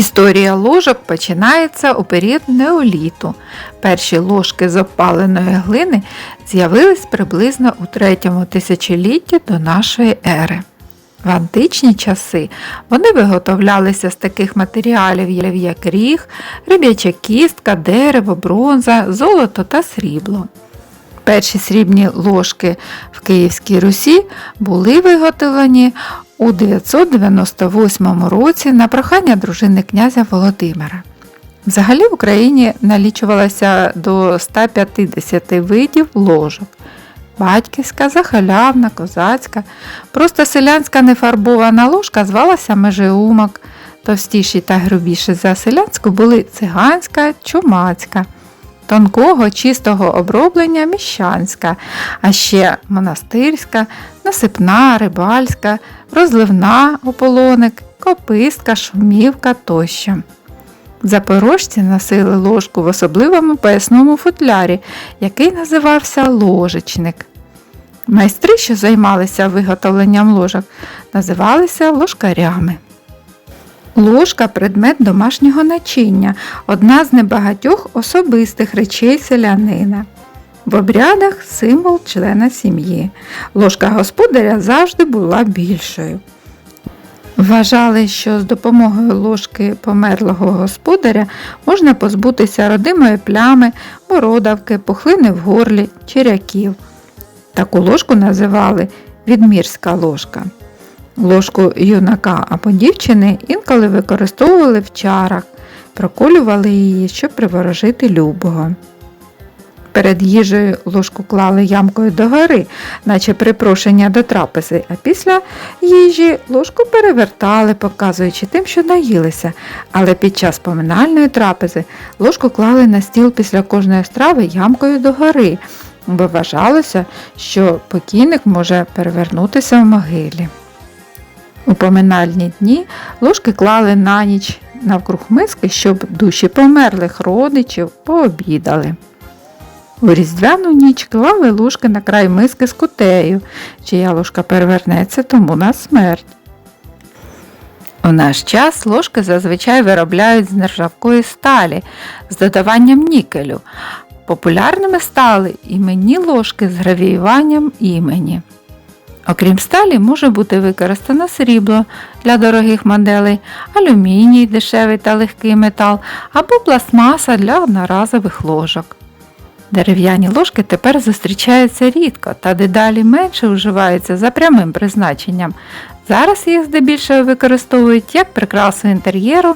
Історія ложок починається у період неоліту. Перші ложки з опаленої глини з'явились приблизно у третьому тисячолітті до нашої ери. В античні часи вони виготовлялися з таких матеріалів, як ріг, риб'яча кістка, дерево, бронза, золото та срібло. Перші срібні ложки в Київській Русі були виготовлені у 998 році на прохання дружини князя Володимира. Взагалі в Україні налічувалося до 150 видів ложок. Батьківська, захалявна, козацька. Просто селянська нефарбована ложка звалася межеумок. Товстіші та грубіші за селянську були циганська, чумацька тонкого чистого оброблення міщанська, а ще монастирська, насипна, рибальська, розливна ополоник, копистка, шумівка тощо. Запорожці носили ложку в особливому поясному футлярі, який називався ложечник. Майстри, що займалися виготовленням ложок, називалися ложкарями. Ложка предмет домашнього начиння, одна з небагатьох особистих речей селянина. В обрядах символ члена сім'ї. Ложка господаря завжди була більшою. Вважали, що з допомогою ложки померлого господаря можна позбутися родимої плями, бородавки, пухлини в горлі, черяків. Таку ложку називали відмірська ложка. Ложку юнака або дівчини інколи використовували в чарах, проколювали її, щоб приворожити любого. Перед їжею ложку клали ямкою догори, наче припрошення до трапези, а після їжі ложку перевертали, показуючи тим, що наїлися, але під час поминальної трапези ложку клали на стіл після кожної страви ямкою догори, бо вважалося, що покійник може перевернутися в могилі. У поминальні дні ложки клали на ніч навкруг миски, щоб душі померлих родичів пообідали. У різдвяну ніч клали ложки на край миски з кутею, чия ложка перевернеться тому на смерть. У наш час ложки зазвичай виробляють з нержавкої сталі з додаванням нікелю. Популярними стали іменні ложки з гравіюванням імені. Окрім сталі, може бути використано срібло для дорогих моделей, алюміній, дешевий та легкий метал або пластмаса для одноразових ложок. Дерев'яні ложки тепер зустрічаються рідко та дедалі менше вживаються за прямим призначенням. Зараз їх здебільшого використовують як прикрасу інтер'єру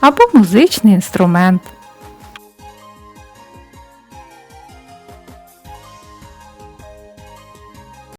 або музичний інструмент.